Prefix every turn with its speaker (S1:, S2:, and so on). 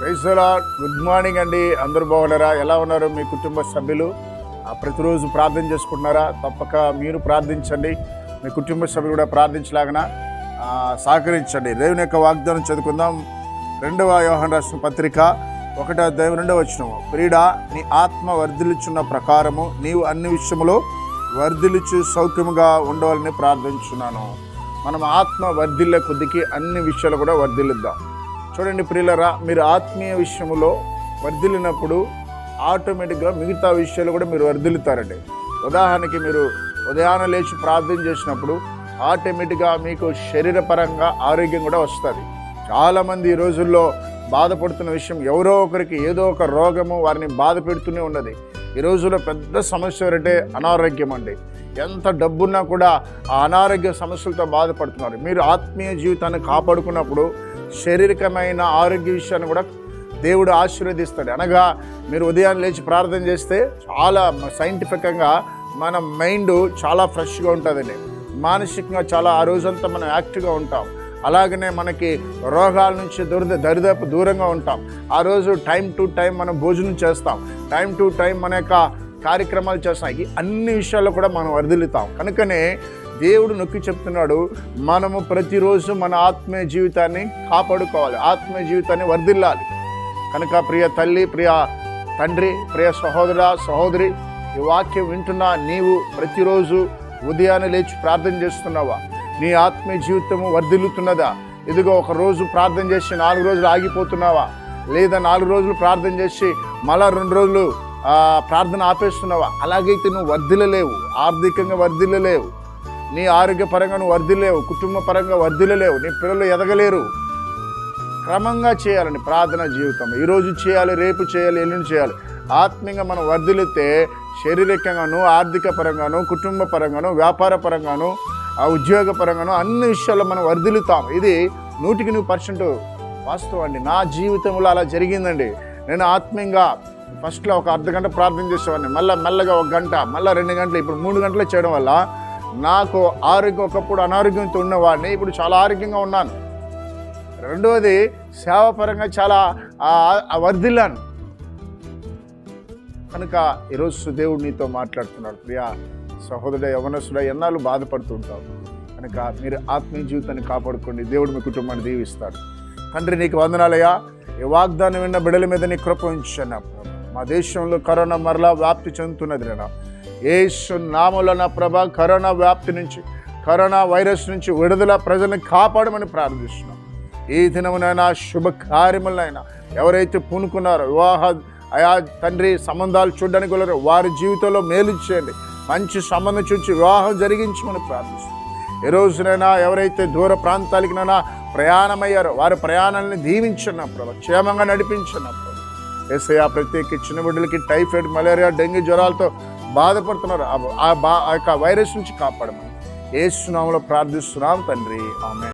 S1: ప్రైజ్లా good morning అండి. అందరూ బాగున్నారా? ఎలా ఉన్నారు మీ కుటుంబ సభ్యులు? ప్రతిరోజు ప్రార్థన చేసుకుంటున్నారా? తప్పక మీరు ప్రార్థించండి. మీ కుటుంబ సభ్యులు కూడా ప్రార్థించలాగన? సహకరించండి. దేవుని యొక్క వాగ్దానం చదువుకుందాం. రెండవ యోహన్ రాష్ట్ర పత్రిక ఒకటో అధ్యాయం రెండవ వచ్చినము క్రీడ నీ ఆత్మ వర్ధిల్చున్న ప్రకారము నీవు అన్ని విషయంలో వర్ధిల్చు సౌఖ్యముగా ఉండవాలని ప్రార్థించున్నాను. మనం ఆత్మ వర్ధిల్లే కొద్దికి అన్ని విషయాలు కూడా వర్ధిల్లుద్దాం. చూడండి ప్రియులరా మీరు ఆత్మీయ విషయంలో వర్ధిల్లినప్పుడు ఆటోమేటిక్గా మిగతా విషయాలు కూడా మీరు వర్ధిల్లుతారండి. ఉదాహరణకి మీరు ఉదయాన్నే లేచి ప్రార్థన చేసినప్పుడు ఆటోమేటిక్గా మీకు శరీరపరంగా ఆరోగ్యం కూడా వస్తుంది. చాలామంది ఈ రోజుల్లో బాధపడుతున్న విషయం ఎవరో ఒకరికి ఏదో ఒక రోగము వారిని బాధ పెడుతూనే ఉన్నది. ఈ రోజుల్లో పెద్ద సమస్య ఏంటంటే అనారోగ్యం అండి. ఎంత డబ్బున్నా కూడా ఆ అనారోగ్య సమస్యలతో బాధపడుతున్నారు. మీరు ఆత్మీయ జీవితాన్ని కాపాడుకున్నప్పుడు శారీరకమైన ఆరోగ్య విషయాన్ని కూడా దేవుడు ఆశీర్వదిస్తాడు. అనగా మీరు ఉదయాన్నే లేచి ప్రార్థన చేస్తే చాలా సైంటిఫికంగా మన మైండ్ చాలా ఫ్రెష్గా ఉంటుందండి. మానసికంగా చాలా ఆ రోజంతా మనం యాక్టివ్గా ఉంటాం. అలాగనే మనకి రోగాల నుంచి దురద దరిదాపు దూరంగా ఉంటాం. ఆ రోజు టైం టు టైం మనం భోజనం చేస్తాం. టైం టు టైం మన యొక్క కార్యక్రమాలు చేస్తాం. అన్ని విషయాల్లో కూడా మనం వర్ధిల్లుతాం. కనుకనే దేవుడు నొక్కి చెప్తున్నాడు మనము ప్రతిరోజు మన ఆత్మీయ జీవితాన్ని కాపాడుకోవాలి ఆత్మీయ జీవితాన్ని వర్ధిల్లాలి. కనుక ప్రియ తల్లి ప్రియ తండ్రి ప్రియ సహోదర సహోదరి ఈ వాక్యం వింటున్నా నీవు ప్రతిరోజు ఉదయాన్నే లేచి ప్రార్థన చేస్తున్నావా? నీ ఆత్మీయ జీవితము వర్ధిల్లుతున్నదా? ఇదిగో ఒక రోజు ప్రార్థన చేసి నాలుగు రోజులు ఆగిపోతున్నావా? లేదా నాలుగు రోజులు ప్రార్థన చేసి మళ్ళా రెండు రోజులు ప్రార్థన ఆపేస్తున్నావా? అలాగైతే నువ్వు వర్ధిల్లలేవు ఆర్థికంగా వర్ధిల్లలేవు. నీ ఆరోగ్యపరంగా నువ్వు వర్ధిలేవు కుటుంబ పరంగా వర్ధిల్లలేవు నీ పిల్లలు ఎదగలేరు. క్రమంగా చేయాలండి ప్రార్థన జీవితం. ఈరోజు చేయాలి రేపు చేయాలి ఎల్లుండి చేయాలి. ఆత్మీయంగా మనం వర్ధిలితే శారీరకంగాను ఆర్థిక పరంగాను కుటుంబ పరంగాను వ్యాపార పరంగాను ఆ ఉద్యోగ పరంగాను అన్ని విషయాల్లో మనం వర్ధిల్లుతాం. ఇది నూటికి నూరు పర్సెంట్ వాస్తవం అండి. నా జీవితంలో అలా జరిగిందండి. నేను ఆత్మీయంగా ఫస్ట్లో ఒక అర్ధ గంట ప్రార్థన చేసేవాడిని. మళ్ళీ మెల్లగా ఒక గంట మళ్ళీ రెండు గంటలు ఇప్పుడు మూడు గంటలు చేయడం వల్ల నాకు ఆరోగ్యం ఒకప్పుడు అనారోగ్యంతో ఉన్నవాడిని ఇప్పుడు చాలా ఆరోగ్యంగా ఉన్నాను. రెండవది సేవాపరంగా చాలా ఆ- వర్ధిల్లాను. కనుక ఈరోజు దేవుడు నీతో మాట్లాడుతున్నాడు. ప్రియా సహోదరుడ యవనసుడ ఎన్నాళ్ళు బాధపడుతుంటావు కనుక మీరు ఆత్మీయ జీవితాన్ని కాపాడుకోండి. దేవుడు మీ కుటుంబాన్ని దీవిస్తాడు. తండ్రి నీకు వందనాలయ్యా. ఈ వాగ్దానం విన్న బిడల మీద నీ కృప ఉంచాను మా దేశంలో కరోనా మరలా వ్యాప్తి చెందుతున్నది నేను ఏసు నామలన ప్రభ కరోనా వ్యాప్తి నుంచి కరోనా వైరస్ నుంచి విడుదల ప్రజల్ని కాపాడమని ప్రార్థిస్తున్నాం. ఈ దినమునైనా శుభకార్యములైనా ఎవరైతే పూనుకున్నారో వివాహ అయా తండ్రి సంబంధాలు చూడడానికి వెళ్ళారో వారి జీవితంలో మేలు చేయండి. మంచి సంబంధం చూచి వివాహం జరిగించమని ప్రార్థిస్తున్నాం. ఏ రోజునైనా ఎవరైతే దూర ప్రాంతాలకినైనా ప్రయాణమయ్యారో వారి ప్రయాణాలను దీవించిన ప్రభు. క్షేమంగా నడిపించున్నప్పుడు ఆ ప్రత్యేక చిన్న బిడ్డలకి టైఫాయిడ్ మలేరియా డెంగ్యూ జ్వరాలతో బాధపడుతున్నారు. ఆ- ఆ బా ఆ యొక్క వైరస్ నుంచి కాపాడమని. ఏసునామలో ప్రార్థిస్తున్నాం తండ్రి. ఆమె